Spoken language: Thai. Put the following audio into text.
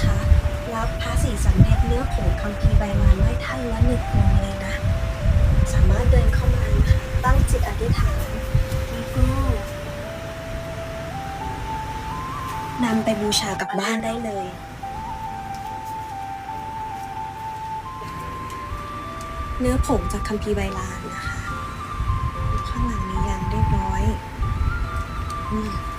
นะคะรับพระสีสันเพชรเนื้อผงคัมภีร์ใบลานไหว้ท่านละหนึ่งองค์เลยนะ สามารถเดินเข้ามานะคะตั้งจิตอธิษฐานแล้วก็นำไปบูชากลับบ้านได้เลยเนื้อผงจากคัมภีร์ใบลานนะคะ ข้างหลังมียันเรียบร้อยนี่